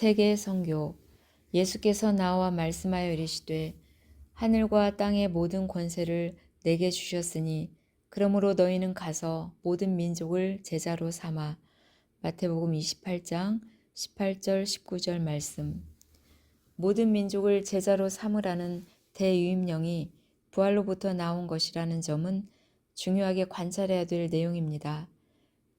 세계 선교 예수께서 나와 말씀하여 이르시되 하늘과 땅의 모든 권세를 내게 주셨으니 그러므로 너희는 가서 모든 민족을 제자로 삼아 마태복음 28장 18절 19절 말씀 모든 민족을 제자로 삼으라는 대유임령이 부활로부터 나온 것이라는 점은 중요하게 관찰해야 될 내용입니다.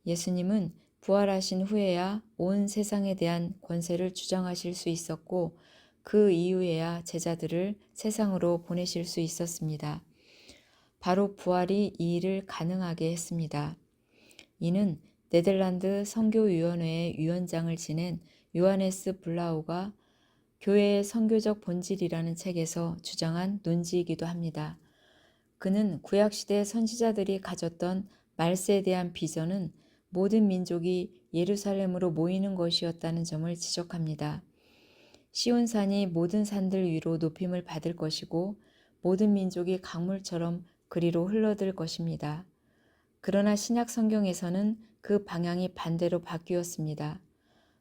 예수님은 부활하신 후에야 온 세상에 대한 권세를 주장하실 수 있었고 그 이후에야 제자들을 세상으로 보내실 수 있었습니다. 바로 부활이 이 일을 가능하게 했습니다. 이는 네덜란드 선교위원회의 위원장을 지낸 요하네스 블라우가 교회의 선교적 본질이라는 책에서 주장한 논지이기도 합니다. 그는 구약시대 선지자들이 가졌던 말세에 대한 비전은 모든 민족이 예루살렘으로 모이는 것이었다는 점을 지적합니다. 시온산이 모든 산들 위로 높임을 받을 것이고 모든 민족이 강물처럼 그리로 흘러들 것입니다. 그러나 신약 성경에서는 그 방향이 반대로 바뀌었습니다.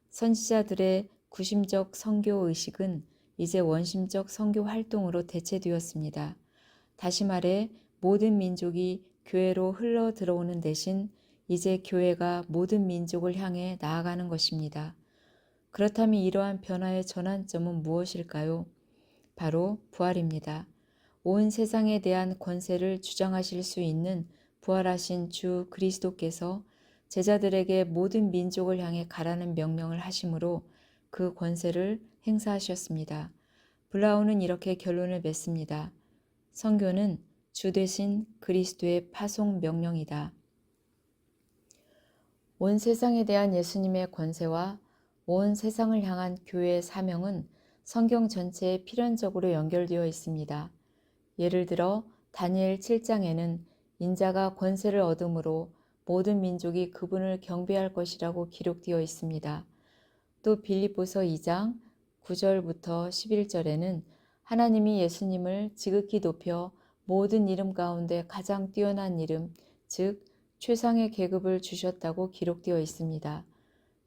선지자들의 구심적 선교 의식은 이제 원심적 선교 활동으로 대체되었습니다. 다시 말해 모든 민족이 교회로 흘러 들어오는 대신 이제 교회가 모든 민족을 향해 나아가는 것입니다. 그렇다면 이러한 변화의 전환점은 무엇일까요? 바로 부활입니다. 온 세상에 대한 권세를 주장하실 수 있는 부활하신 주 그리스도께서 제자들에게 모든 민족을 향해 가라는 명령을 하심으로 그 권세를 행사하셨습니다. 블라우는 이렇게 결론을 맺습니다. 성교는 주 대신 그리스도의 파송 명령이다. 온 세상에 대한 예수님의 권세와 온 세상을 향한 교회의 사명은 성경 전체에 필연적으로 연결되어 있습니다. 예를 들어 다니엘 7장에는 인자가 권세를 얻음으로 모든 민족이 그분을 경배할 것이라고 기록되어 있습니다. 또 빌립보서 2장 9절부터 11절에는 하나님이 예수님을 지극히 높여 모든 이름 가운데 가장 뛰어난 이름, 즉 최상의 계급을 주셨다고 기록되어 있습니다.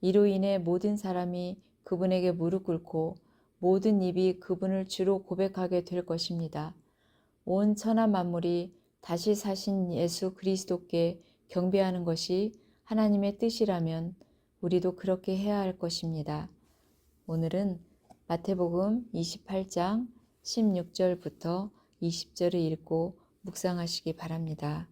이로 인해 모든 사람이 그분에게 무릎 꿇고 모든 입이 그분을 주로 고백하게 될 것입니다. 온 천하 만물이 다시 사신 예수 그리스도께 경배하는 것이 하나님의 뜻이라면 우리도 그렇게 해야 할 것입니다. 오늘은 마태복음 28장 16절부터 20절을 읽고 묵상하시기 바랍니다.